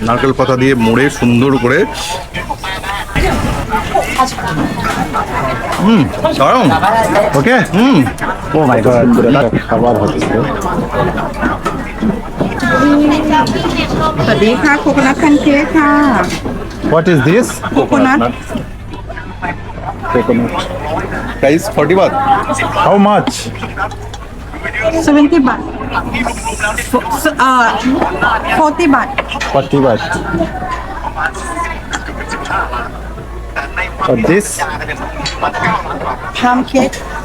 নারকেল পাতা দিয়ে মোড়ে সুন্দর করে হুম দারুন ওকে হুম ও মাই গড খাবার হবে Sadeha, coconut pancake. What is this? Coconut. Coconut. Price 40 baht. How much? 70 baht. F- s- uh, 40 baht. 40 baht. But this Plum cake.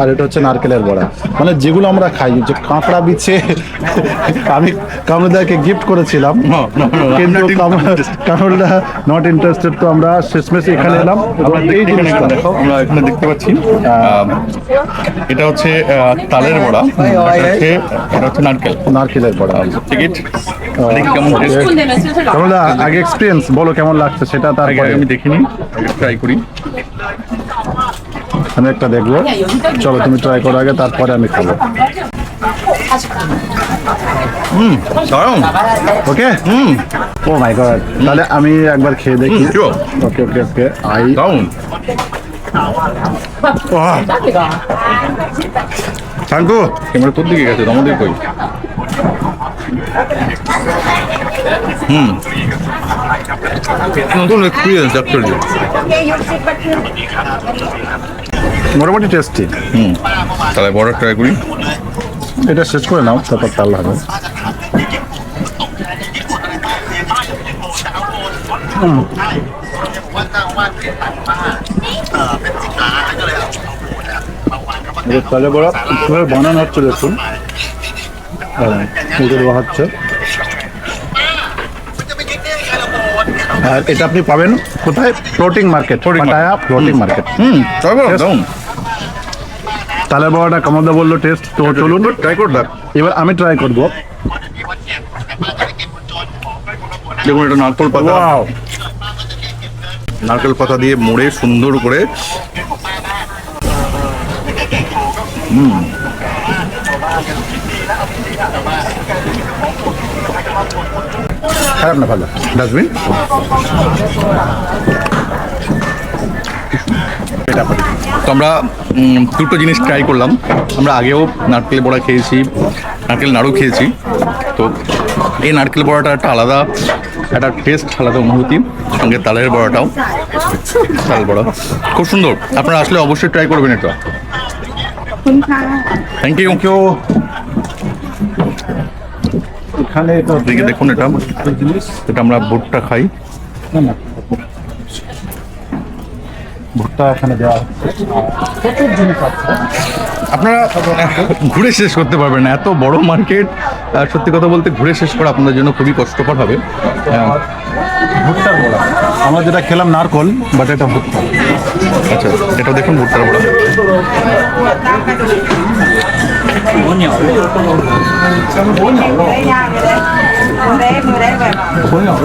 আর এটা হচ্ছে নারকেলের বড়া। মানে যেগুলো আমরা খাই যে কাঁকড়া বিছে আমি কামরুদাকে গিফট করেছিলাম। কিন্তু কামরুদা নট ইন্টারেস্টেড তো আমরা শেষমেশ এখানে এলাম। এই জিনিসটা দেখো আমরা এখানে দেখতে পাচ্ছি আহ, এটা হচ্ছে তালের বড়া। এটা হচ্ছে নারকেল। নারকেলের বড়া। টিকিট কেমন আগে এক্সপিরিয়েন্স বলো কেমন লাগছে সেটা তার আগে আমি দেখিনি। ট্রাই করি। আমি একটা দেখব। চলো তুমি ট্রাই করো আগে তারপরে আমি খাব। দারুণ। ওকে হুম। ও মাই গড তাহলে আমি একবার খেয়ে দেখি। Hmm. Okay okay okay I দারুণ। থ্যাংক ক্যামেরা তোর দিকে গেছে আমাদের কই? হুম। নতুন এক্সপিরিয়েন্স অ্যাকচুয়ালি মোটামুটি টেস্টি হুম। তাহলে বড় ট্রাই করি। এটা শেষ করে নাও তারপর তাল হবে। তাহলে বড় বানানো হচ্ছে দেখুন। হ্যাঁ, হচ্ছে। আর এটা আপনি পাবেন কোথায়? Floating market Pattaya floating market. হুম। তালের বড়াটা কামাদা বলল টেস্ট। তো চলুন। ট্রাই করে দেখ এবার আমি ট্রাই করব। দেখুন এটা নারকেল পাতা। ওয়াও নারকেল পাতা দিয়ে মুড়ে সুন্দর করে। খারাপ না ভালো। ডাস্টবিন? তো আমরা দুটো জিনিস ট্রাই করলাম। আমরা আগেও নারকেল বড়া খেয়েছি নারকেল নাড়ু খেয়েছি। তো এই নারকেল বড়াটা একটা আলাদা একটা টেস্ট আলাদা অনুভূতি সঙ্গে তালের বড়াটাও। তাল বড়া। খুব সুন্দর। আপনারা আসলে অবশ্যই ট্রাই করবেন এটা। থ্যাংক ইউ এখানে দেখে দেখুন এটা। এটা আমরা ভুট্টা খাই। ভুট্টা এখানে দেওয়া জিনিস আপনারা ঘুরে শেষ করতে পারবেন না। এত বড় মার্কেট সত্যি কথা বলতে ঘুরে শেষ করা আপনাদের জন্য খুবই কষ্টকর হবে। ভুট্টার বড়া। আমরা যেটা খেলাম নারকল বাট এটা ভুট্টা। আচ্ছা এটা দেখুন ভুট্টার বড়া। 火鸟肉，咱们火鸟肉。火鸟肉。